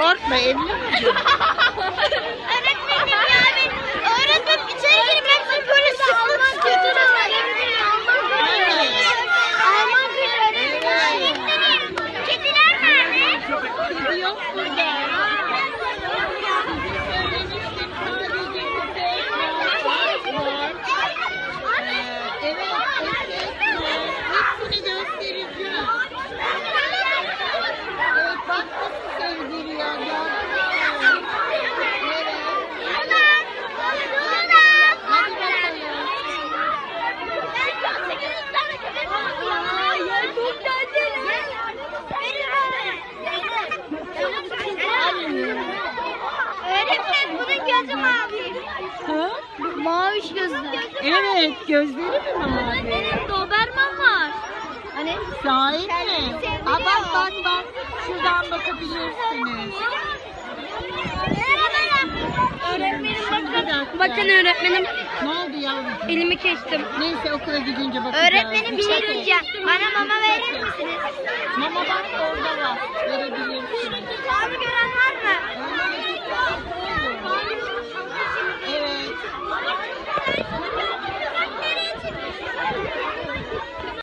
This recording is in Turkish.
corta ele. Gözü mavi. Ha? Maviş gözü. Evet, gözleri mi mavi? Öğretmenim Doberman var. Hani? Sahi mi? Aa, bak bak bak. Şuradan bakabilirsiniz. Öğretmenim dakika. Bakın öğretmenim Ne oldu yavrum? elimi kestim. Neyse okula gidince bakacağız. Öğretmenim bir şey diyeceğim. Bana mama verir bak